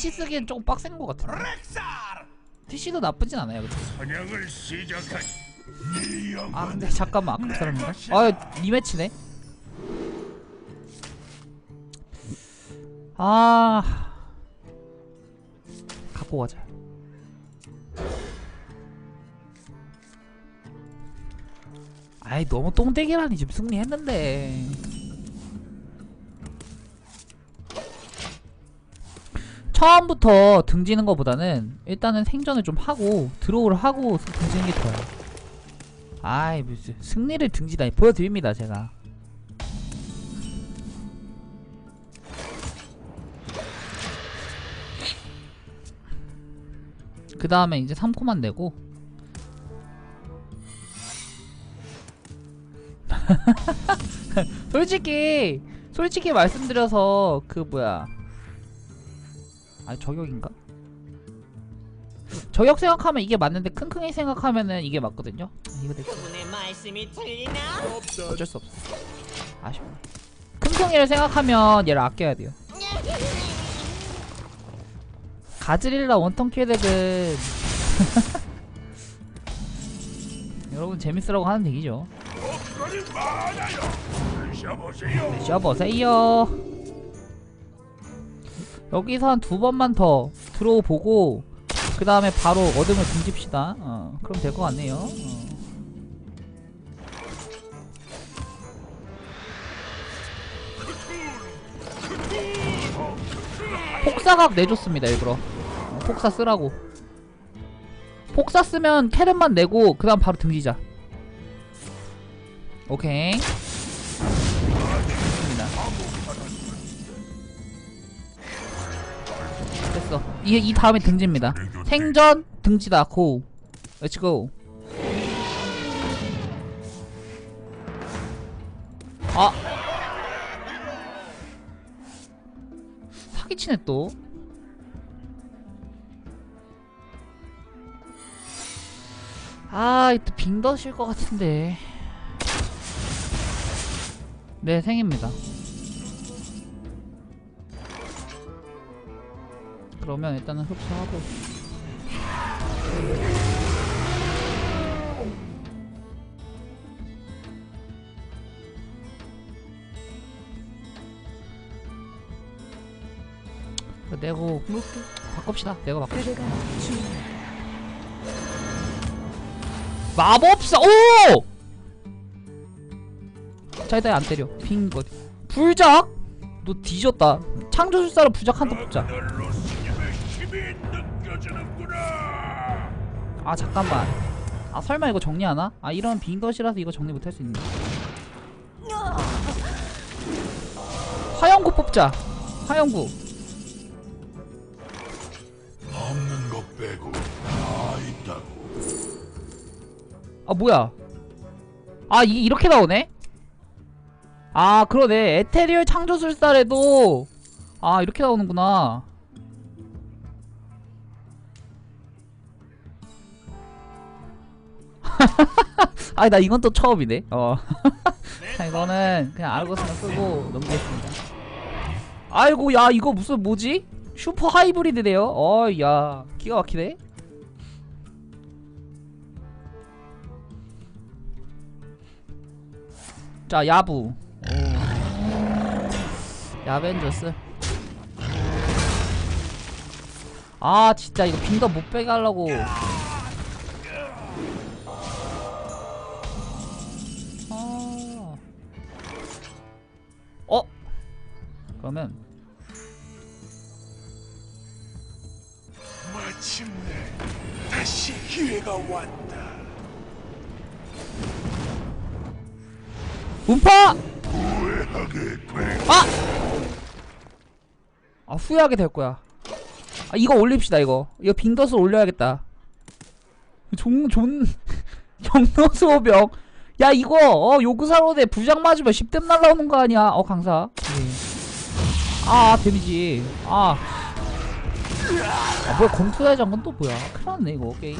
TC 쓰기엔 조금 빡센 것 같은데. TC도 나쁘진 않아요 그쵸? 사냥을 아 근데 잠깐만 아까 사람인가? 아 리매치네? 아. 갖고 가자. 아이 너무 똥대기라니 지금 승리했는데 처음부터 등지는 것보다는 일단은 생존을 좀 하고 드로우를 하고 등지는 게 좋아요. 아이 무슨 승리를 등지다니 보여드립니다 제가. 그 다음에 이제 3코만 내고. 솔직히 솔직히 말씀드려서 그 뭐야 아니 저격인가? 저격 생각하면 이게 맞는데 킁킁이 생각하면은 이게 맞거든요 이거 내 그분의 말씀이 틀리나? 어쩔 수 없어. 아쉽네. 킁킁이를 생각하면 얘를 아껴야 돼요. 가즈릴라 원턴 킬덱은 여러분 재밌으라고 하는 얘기죠. 쉬어보세요. 여기서 한 두 번만 더 들어보고 그 다음에 바로 어둠을 등집시다. 어, 그럼 될 것 같네요. 어. 폭사각 내줬습니다 일부러 어, 폭사 쓰라고 폭사 쓰면 캐럿만 내고 그 다음 바로 등지자 오케이 이, 이 다음에 등지입니다. 생전 등지다. 고. 렛츠고 아. 사기치네 또. 아, 이또 빙덧일 것 같은데. 네, 생입니다. 그러면 일단은 흡수하고. 내고 바꿉시다. 내가 바꿔. 마법사 오! 자 일단 안 때려 빙거 불작? 너 뒤졌다 창조술사로 부작 한대 붙자 힘이 느껴지는구나. 아 잠깐만 아 설마 이거 정리하나? 아 이런 빙덧이라서 이거 정리 못할 수 있는데 화영구 뽑자 화영구 없는 것 빼고 다 있다고. 아 뭐야 아 이게 이렇게 나오네? 아 그러네 에테리얼 창조술사래도 아 이렇게 나오는구나 아니 나 이건 또 처음이네. 어. 자, 이거는 그냥 알고서만 쓰고 넘기겠습니다. 아이고 야 이거 무슨 뭐지? 슈퍼 하이브리드네요. 어야 기가 막히네. 자 야부. 야벤져스. 아 진짜 이거 빙더 못 빼게 하려고 그러면 마침내 다시 기회가 왔다. 될 아! 아 후회하게 될 거야. 아 이거 올립시다 이거. 이거 빙덧을 올려야겠다. 종존 경로소병. 야 이거 어 요구사로대 부장 맞으면 10댐 날라오는 거 아니야? 어 강사. 예. 아 데미지. 아, 아 뭐야 검투의 장건 또 뭐야? 큰일 났네 이거 게임.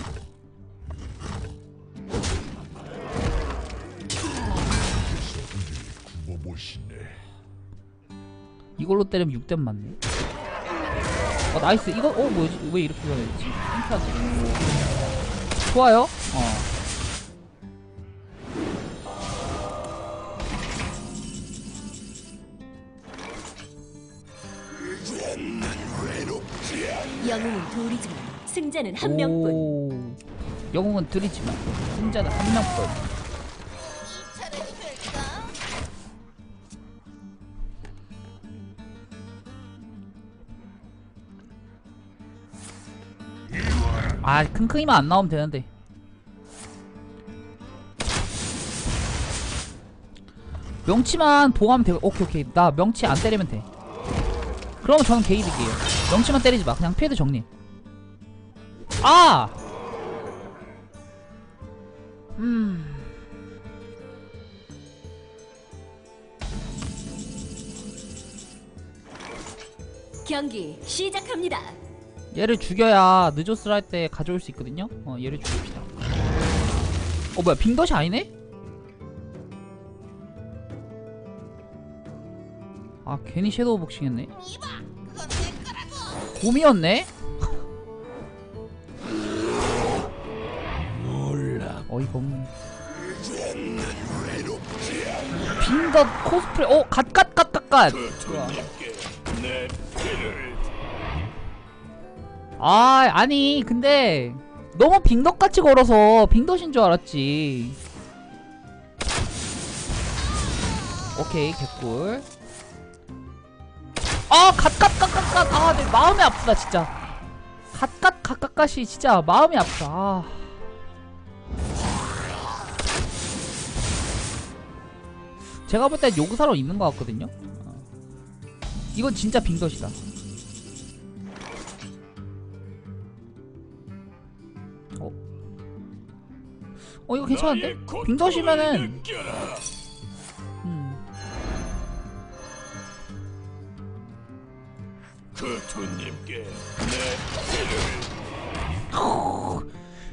이걸로 때리면 6댐 맞네. 어 나이스. 이거 어 뭐지? 왜 이렇게 변했지? 좋아요? 어 영웅은 둘이지만 승자는 한 명뿐. 오. 영웅은 둘이지만 승자는 한 명뿐. 아 킁킁이만 안 나오면 되는데. 명치만 보호하면 돼. 오케이 오케이. 나 명치 안 때리면 돼 그러면 저는 개이득이에요 명치만 때리지 마 그냥 패드 정리 아! 음. 경기 시작합니다. 얘를 죽여야 느조스를 할때 가져올 수 있거든요. 어, 얘를 죽입시다. 어, 뭐야, 빙덧이 아니네? 아, 괜히 섀도우 복싱 했네. 곰이었네? 어이가 없네. 빙덧 코스프레, 어, 갓갓갓갓갓! 아 아니 근데 너무 빙덕같이 걸어서 빙덕인 줄 알았지 오케이 개꿀 아 갓갓갓갓갓 아 내 마음이 아프다 진짜 갓갓 갓갓갓이 진짜 마음이 아프다 아. 제가 볼땐 요구사로 있는 것 같거든요 어. 이건 진짜 빙덕이다 어? 어 이거 괜찮은데? 빙덧이면은 피를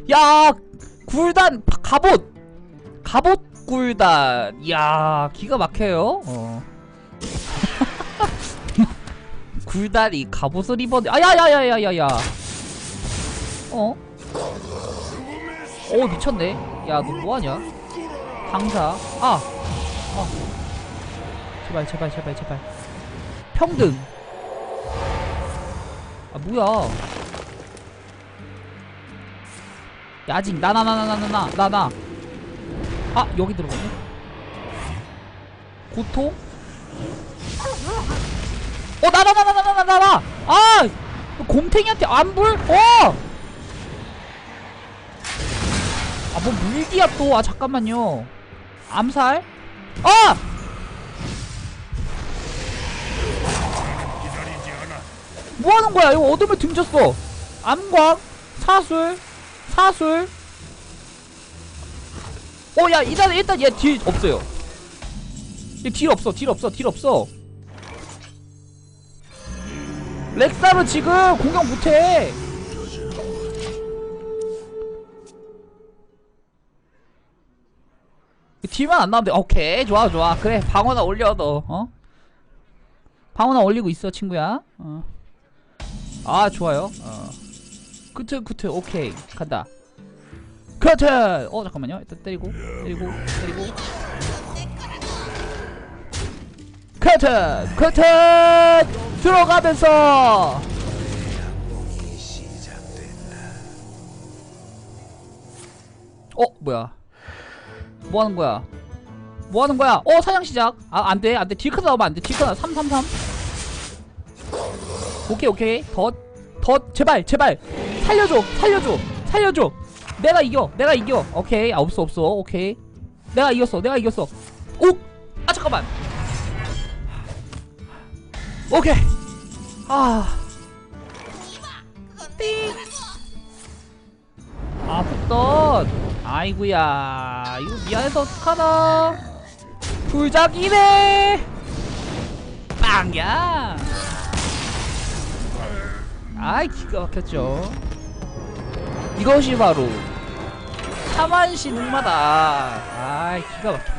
야 굴단 바- 갑옷. 갑옷 굴단. 야 기가 막혀요. 어. 굴단이 갑옷을 입었네. 아야야야야야야. 어? 오 미쳤네. 야 너 뭐하냐? 강사. 아. 어. 제발 제발 제발 제발. 평등 아 뭐야 야직 나나 나 나 나 나 나 나 아 여기 들어갔네 고통 어 나 나 나 나 나 나 나 나 아 곰탱이한테 안불 어! 아뭐 물기야 또 아 잠깐만요 암살 아! 뭐 하는 거야? 이거 어둠에 등졌어. 암광, 사술, 사술. 어, 야, 일단, 일단 얘 딜 없어요. 얘 딜 없어, 딜 없어, 딜 없어. 렉사로 지금 공격 못해. 딜만 안 나오면 돼. 오케이, 좋아, 좋아. 그래, 방어나 올려, 너, 어? 방어나 올리고 있어, 친구야. 어. 아 좋아요. 어. 쿠트 쿠트 오케이. 간다. 커트 어 잠깐만요. 일단 때리고 때리고 때리고. 커트 커트 들어가면서! 어 뭐야? 뭐 하는 거야? 뭐 하는 거야? 어 사냥 시작. 아 안돼 안돼. 딜크 나오면 안돼. 딜크 나333 오케이 오케이. 더 더 제발 제발. 살려줘 살려줘 살려줘. 내가 이겨 내가 이겨. 오케이 아 없어 없어. 오케이. 내가 이겼어 내가 이겼어. 오 아 잠깐만. 오케이. 아. 띵. 아프던. 아이구야. 이거 미안해서 어떡하나. 불작이네. 빵야 아이 기가 막혔죠. 이것이 바로 사만시 능마다. 아이 기가 막히네